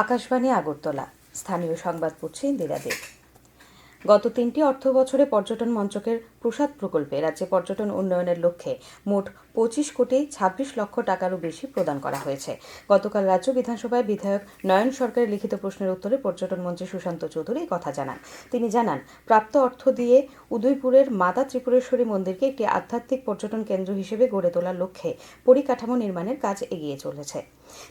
আকাশবাণী আগরতলা। স্থানীয় সংবাদ পড়ছে ইন্দিরা দেব। গত তিনটি অর্থ বছরে পর্যটন মন্ত্রকের প্রসাদ প্রকল্পে রাজ্যে পর্যটন উন্নয়নের লক্ষ্যে মোট পঁচিশ কোটি ছাব্বিশ লক্ষ টাকারও বেশি প্রদান করা হয়েছে। গতকাল রাজ্য বিধানসভায় বিধায়ক নয়ন সরকারের লিখিত প্রশ্নের উত্তরে পর্যটন মন্ত্রী সুশান্ত চৌধুরী কথা জানান। তিনি জানান, প্রাপ্ত অর্থ দিয়ে উদয়পুরের মাতা ত্রিপুরেশ্বরী মন্দিরকে একটি আধ্যাত্মিক পর্যটন কেন্দ্র হিসেবে গড়ে তোলার লক্ষ্যে পরিকাঠামো নির্মাণের কাজ এগিয়ে চলেছে।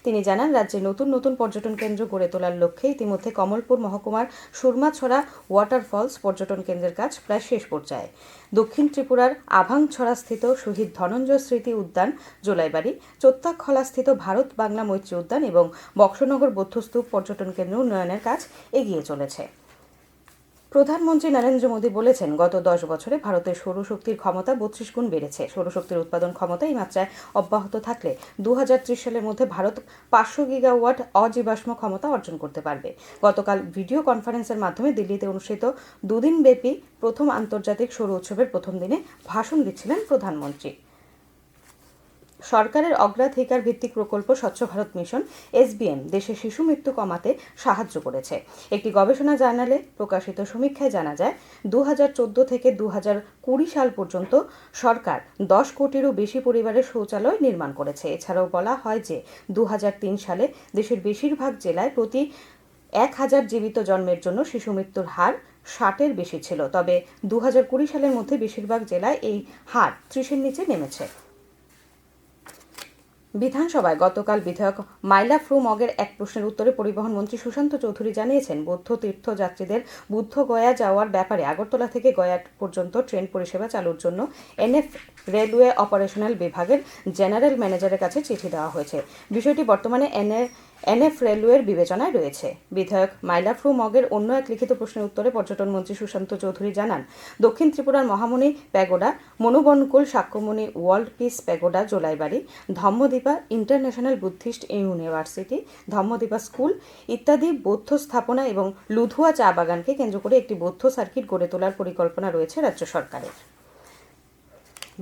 তিনি জানান, রাজ্যে নতুন নতুন পর্যটন কেন্দ্র গড়ে তোলার লক্ষ্যে ইতিমধ্যে কমলপুর মহকুমার সুরমাছড়া ওয়াটারফলস পর্যটন কেন্দ্রের কাজ প্রায় শেষ পর্যায়ে। দক্ষিণ ত্রিপুরার আভাংছড়াস্থিত শহীদ ধনঞ্জয় স্মৃতি উদ্যান, জোলাইবাড়ি চোত্তাখলা স্থিত ভারত বাংলা মৈত্রী উদ্যান এবং বক্সনগর বৌদ্ধস্তূপ পর্যটন কেন্দ্র উন্নয়নের কাজ এগিয়ে চলেছে। প্রধানমন্ত্রী নরেন্দ্র মোদী বলেছেন, গত দশ বছরে ভারতের সৌরশক্তির ক্ষমতা বত্রিশ গুণ বেড়েছে। সৌরশক্তির উৎপাদন ক্ষমতা এই মাত্রায় অব্যাহত থাকলে দু হাজার ত্রিশ সালের মধ্যে ভারত পাঁচশো গিগাওয়াট অজীবাশ্ম ক্ষমতা অর্জন করতে পারবে। গতকাল ভিডিও কনফারেন্সের মাধ্যমে দিল্লিতে অনুষ্ঠিত দুদিনব্যাপী প্রথম আন্তর্জাতিক সৌর উৎসবের প্রথম দিনে ভাষণ দিচ্ছিলেন প্রধানমন্ত্রী। সরকারের অগ্রাধিকার ভিত্তিক প্রকল্প স্বচ্ছ ভারত মিশন, এসবিএম, দেশে শিশু মৃত্যু কমাতে সাহায্য করেছে। একটি গবেষণা জার্নালে প্রকাশিত সমীক্ষায় জানা যায় দু হাজার চোদ্দ থেকে দু কুড়ি সাল পর্যন্ত সরকার দশ কোটিরও বেশি পরিবারের শৌচালয় নির্মাণ করেছে। এছাড়াও বলা হয় যে দু হাজার তিন সালে দেশের বেশিরভাগ জেলায় প্রতি এক হাজার জীবিত জন্মের জন্য শিশু মৃত্যুর হার ষাটের বেশি ছিল। তবে দু সালের মধ্যে বেশিরভাগ জেলায় এই হার ত্রিশের নিচে নেমেছে। বিধানসভায় গতকাল বিধায়ক মাইলা ফ্রু মগের এক প্রশ্নের উত্তরে পরিবহন মন্ত্রী সুশান্ত চৌধুরী জানিয়েছেন বৌদ্ধ তীর্থযাত্রীদের বুদ্ধ গয়া যাওয়ার ব্যাপারে আগরতলা থেকে গয়া পর্যন্ত ট্রেন পরিষেবা চালুর জন্য এনএফ রেলওয়ে অপারেশনাল বিভাগের জেনারেল ম্যানেজারের কাছে চিঠি দেওয়া হয়েছে। বিষয়টি বর্তমানে এনএ এনএফ রেলওয়ের বিবেচনায় রয়েছে। বিধায়ক মাইলাফ্রু মগের অন্য এক লিখিত প্রশ্নের উত্তরে পর্যটন মন্ত্রী সুশান্ত চৌধুরী জানান, দক্ষিণ ত্রিপুরার Mahamuni pagoda, Manubankul Sakyamuni world peace pagoda, Jolaibari, Dhammadipa international Buddhist university, Dhammadipa school ইত্যাদি বৌদ্ধ স্থাপনা এবং লুধুয়া চা বাগানকে কেন্দ্র করে একটি বৌদ্ধ সার্কিট গড়ে তোলার পরিকল্পনা রয়েছে রাজ্য সরকারের।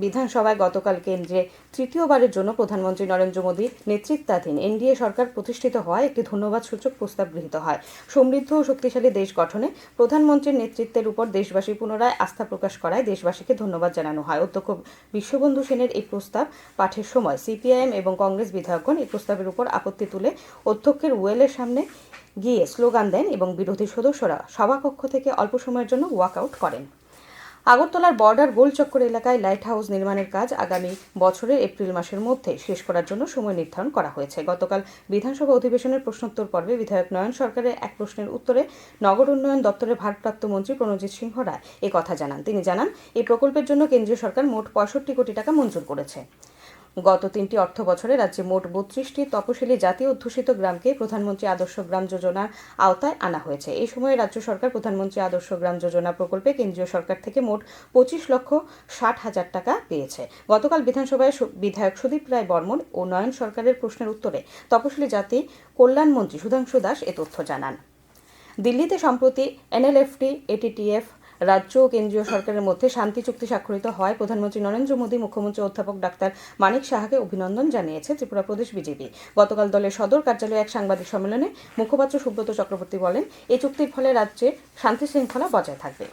বিধানসভায় গতকাল কেন্দ্রে তৃতীয়বারের জন্য প্রধানমন্ত্রী নরেন্দ্র মোদীর নেতৃত্বাধীন এনডিএ সরকার প্রতিষ্ঠিত হওয়ায় একটি ধন্যবাদ সূচক প্রস্তাব গৃহীত হয়। সমৃদ্ধ ও শক্তিশালী দেশ গঠনে প্রধানমন্ত্রীর নেতৃত্বের উপর দেশবাসী পুনরায় আস্থা প্রকাশ করায় দেশবাসীকে ধন্যবাদ জানানো হয়। অধ্যক্ষ বিশ্ববন্ধু সেনের এই প্রস্তাব পাঠের সময় সিপিআইএম এবং কংগ্রেস বিধায়কগণ এই প্রস্তাবের উপর আপত্তি তুলে অধ্যক্ষের ওয়েলের সামনে গিয়ে স্লোগান দেন এবং বিরোধী সদস্যরা সভাকক্ষ থেকে অল্প সময়ের জন্য ওয়াকআউট করেন। আগরতলার বর্ডার গোলচক্কর এলাকায় লাইট হাউস নির্মাণের কাজ আগামী বছরের এপ্রিল মাসের মধ্যে শেষ করার জন্য সময় নির্ধারণ করা হয়েছে। গতকাল বিধানসভা অধিবেশনের প্রশ্নোত্তর পর্বে বিধায়ক নয়ন সরকারের এক প্রশ্নের উত্তরে নগর উন্নয়ন দপ্তরের ভারপ্রাপ্ত মন্ত্রী প্রণজিৎ সিংহ রায় কথা জানান। তিনি জানান, এই প্রকল্পের জন্য কেন্দ্রীয় সরকার মোট পঁয়ষট্টি কোটি টাকা মঞ্জুর করেছে। গত তিনটি অর্থ বছরে রাজ্যে মোট বত্রিশটি তপশিলি জাতীয় অধ্যুষিত গ্রামকে প্রধানমন্ত্রী আদর্শ গ্রাম যোজনার আওতায় আনা হয়েছে। এই সময়ে রাজ্য সরকার প্রধানমন্ত্রী আদর্শ গ্রাম যোজনা প্রকল্পে কেন্দ্রীয় সরকার থেকে মোট পঁচিশ লক্ষ ষাট হাজার টাকা পেয়েছে। গতকাল বিধানসভায় বিধায়ক সুদীপ রায় বর্মন ও নয়ন সরকারের প্রশ্নের উত্তরে তপশিলি জাতি কল্যাণমন্ত্রী সুধাংশু দাস এ তথ্য জানান। দিল্লিতে সম্প্রতি এনএলএফটি এটিটিএফ রাজ্য ও কেন্দ্রীয় সরকারের মধ্যে শান্তি চুক্তি স্বাক্ষরিত হয়। প্রধানমন্ত্রী নরেন্দ্র মোদী, মুখ্যমন্ত্রী অধ্যাপক ডাক্তার মানিক সাহাকে অভিনন্দন জানিয়েছে ত্রিপুরা প্রদেশ বিজেপি। গতকাল দলের সদর কার্যালয়ে এক সাংবাদিক সম্মেলনে মুখপাত্র সুব্রত চক্রবর্তী বলেন এই চুক্তির ফলে রাজ্যে শান্তি শৃঙ্খলা বজায় থাকবে।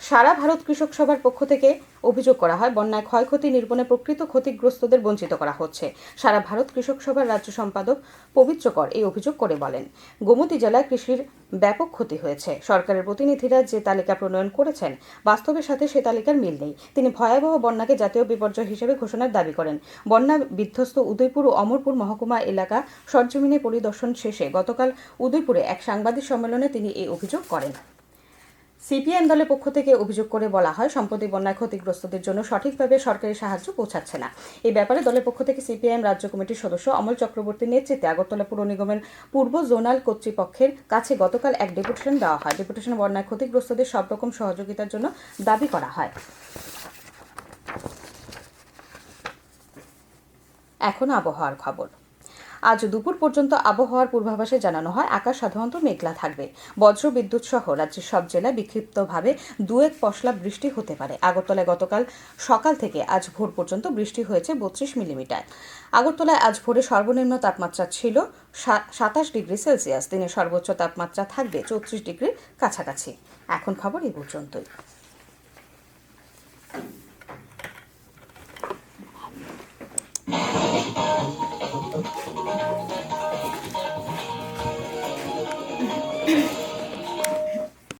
সারা ভারত কৃষক সভার পক্ষ থেকে অভিযোগ করা হয়, বন্যায় ক্ষয়ক্ষতি নির্মূলে প্রকৃত ক্ষতিগ্রস্তদের বঞ্চিত করা হচ্ছে। সারা ভারত কৃষক সভার রাজ্য সম্পাদক পবিত্র কর এই অভিযোগ করে বলেন। গোমতী জেলায় কৃষির ব্যাপক ক্ষতি হয়েছে। সরকারের প্রতিনিধিরা যে তালিকা প্রণয়ন করেছেন, বাস্তবের সাথে সে তালিকার মিল নেই। তিনি ভয়াবহ বন্যাকে জাতীয় বিপর্যয় হিসেবে ঘোষণার দাবি করেন। বন্যা বিধ্বস্ত উদয়পুর ও অমরপুর মহকুমা এলাকা সরজমিনে পরিদর্শন শেষে গতকাল উদয়পুরে এক সাংবাদিক সম্মেলনে তিনি এই অভিযোগ করেন। সিপিএম দলের পক্ষ থেকে অভিযোগ করে বলা হয়, সম্প্রতি বন্যায় ক্ষতিগ্রস্তদের জন্য সঠিকভাবে সরকারি সাহায্য পৌঁছাচ্ছে না। এই ব্যাপারে দলের পক্ষ থেকে সিপিআইএম রাজ্য কমিটির সদস্য অমল চক্রবর্তীর নেতৃত্বে আগরতলা পুর নিগমের পূর্ব জোনাল কর্তৃপক্ষের কাছে গতকাল এক ডেপুটেশন দেওয়া হয়। ডেপুটেশন বন্যায় ক্ষতিগ্রস্তদের সব রকম সহযোগিতার জন্য দাবি করা হয়। এখন আবহাওয়ার খবর। আজ দুপুর পর্যন্ত আবহাওয়ার পূর্বাভাসে জানানো হয়, আকাশ সাধারণত মেঘলা থাকবে। বজ্র, বিদ্যুৎ সহ রাজ্যের সব জেলায় বিক্ষিপ্তভাবে দু এক পশলা বৃষ্টি হতে পারে। আগরতলায় গতকাল সকাল থেকে আজ ভোর পর্যন্ত বৃষ্টি হয়েছে বত্রিশ মিলিমিটার। আগরতলায় আজ ভোরে সর্বনিম্ন তাপমাত্রা ছিল সাতাশ ডিগ্রি সেলসিয়াস। দিনের সর্বোচ্চ তাপমাত্রা থাকবে চৌত্রিশ ডিগ্রির কাছাকাছি। এখন খবর এই পর্যন্তই।